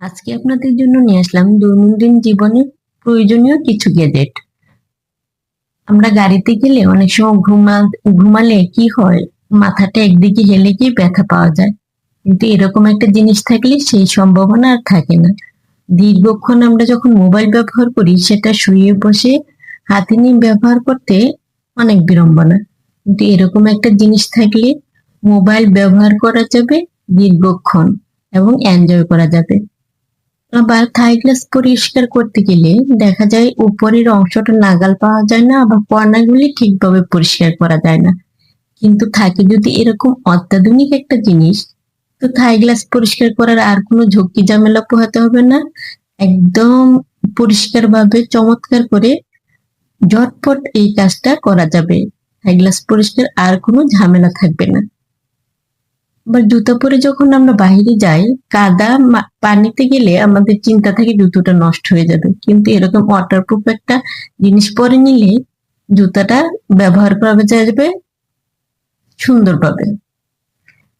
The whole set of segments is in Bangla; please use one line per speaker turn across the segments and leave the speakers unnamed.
আজকে আপনাদের জন্য নিয়ে আসলাম দৈনন্দিন জীবনে প্রয়োজনীয় কিছু গ্যাজেট আমরা গাড়িতে গেলে অনেক সময় ঘুমা, ঘুমালে কি হয়? মাথাটা একদিকে হেলে গিয়ে ব্যথা পাওয়া যায়। কিন্তু এরকম একটা জিনিস থাকলে সেই সম্ভাবনা আর থাকে না। দীর্ঘক্ষণ আমরা যখন মোবাইল ব্যবহার করি, সেটা শুয়ে বসে হাতে নিয়ে ব্যবহার করতে অনেক বিড়ম্বনা। কিন্তু এরকম একটা জিনিস থাকলে মোবাইল ব্যবহার করা যাবে দীর্ঘক্ষণ এবং এনজয় করা যাবে। আবার থাই গ্লাস পরিষ্কার করতে গেলে দেখা যায় উপরের অংশটা নাগাল পাওয়া যায় না, আবার কর্নারগুলি ঠিকভাবে পরিষ্কার করা যায় না। কিন্তু থাকে যদি এরকম অত্যাধুনিক একটা জিনিস, তো থাই গ্লাস পরিষ্কার করার আর কোনো ঝক্কি ঝামেলা পোহাতে হবে না। একদম পরিষ্কার ভাবে চমৎকার করে ঝটপট এই কাজটা করা যাবে। থাই গ্লাস পরিষ্কার আর কোনো ঝামেলা থাকবে না। আবার জুতো পরে যখন আমরা বাইরে যাই, কাদা পানিতে গেলে আমাদের চিন্তা থাকে জুতোটা নষ্ট হয়ে যাবে। কিন্তু এরকম ওয়াটারপ্রুফ একটা জিনিস পরে নিলে জুতাটা ব্যবহার করা যাবে সুন্দরভাবে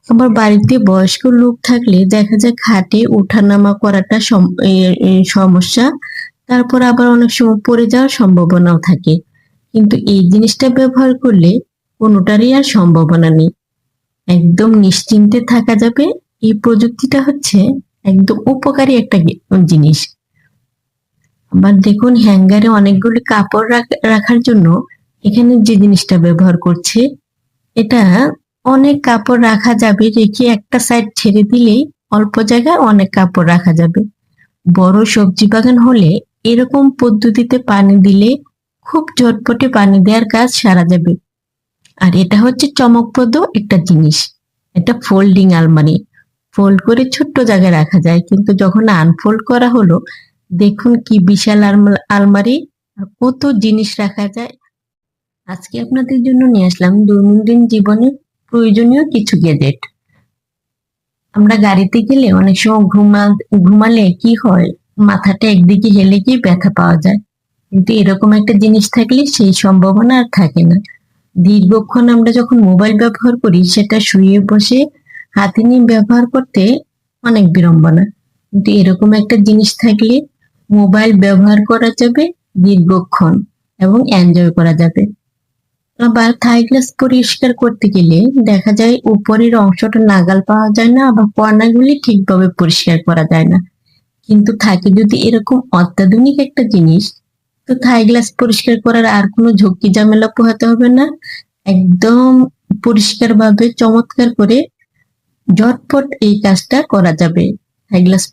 আবার বাড়িতে বয়স্ক লোক থাকলে দেখা যায় খাটে ওঠানামা করাটা সমস্যা। তারপর আবার অনেক সময় পড়ে যাওয়ার সম্ভাবনাও থাকে। কিন্তু এই জিনিসটা ব্যবহার করলে কোনোটারই আর সম্ভাবনা নেই। একদম নিশ্চিন্তে থাকা যাবে। এই প্রযুক্তিটা হচ্ছে একদম উপকারী একটা জিনিস। আবার দেখুন, হ্যাঙ্গারে অনেকগুলি কাপড় রাখার জন্য এখানে যে জিনিসটা ব্যবহার করছে, এটা অনেক কাপড় রাখা যাবে, রেখে একটা সাইড ছেড়ে দিলেই অল্প জায়গায় অনেক কাপড় রাখা যাবে। বড় সবজি বাগান হলে এরকম পদ্ধতিতে পানি দিলে খুব ঝটপটে পানি দেওয়ার কাজ সারা যাবে। আর এটা হচ্ছে চমকপ্রদ একটা জিনিস। এটা ফোল্ডিং আলমারি। ফোল্ড করে ছোট্ট জায়গায় রাখা যায়, কিন্তু যখন আনফোল্ড করা হলো, দেখুন কি বিশাল আলমা- আলমারি। আর কত জিনিস রাখা যায়। আজকে আপনাদের জন্য নিয়ে আসলাম দৈনন্দিন জীবনে প্রয়োজনীয় কিছু গ্যাজেট আমরা গাড়িতে গেলে অনেক সময় ঘুমা, ঘুমালে কি হয়? মাথাটা একদিকে হেলে গিয়ে ব্যথা পাওয়া যায়। কিন্তু এরকম একটা জিনিস থাকলে সেই সম্ভাবনা আর থাকে না। দীর্ঘক্ষণ আমরা যখন মোবাইল ব্যবহার করি, সেটা শুয়ে বসে হাতে নিয়ে ব্যবহার করতে অনেক বিড়ম্বনা। কিন্তু এরকম একটা জিনিস থাকলে মোবাইল ব্যবহার করা যাবে দীর্ঘক্ষণ এবং এনজয় করা যাবে। আবার থাই গ্লাস পরিষ্কার করতে গেলে দেখা যায় উপরের অংশটা নাগাল পাওয়া যায় না আবার কর্নারগুলি ঠিকভাবে পরিষ্কার করা যায় না। কিন্তু থাকে যদি এরকম অত্যাধুনিক একটা জিনিস তো থাই গ্লাস পরিষ্কার করার আর কোনো ঝক্কি ঝামেলা পোহাতে হবে না। একদম পরিষ্কার ভাবে চমৎকার করে ঝটপট এই কাজটা করা যাবে। Thai glass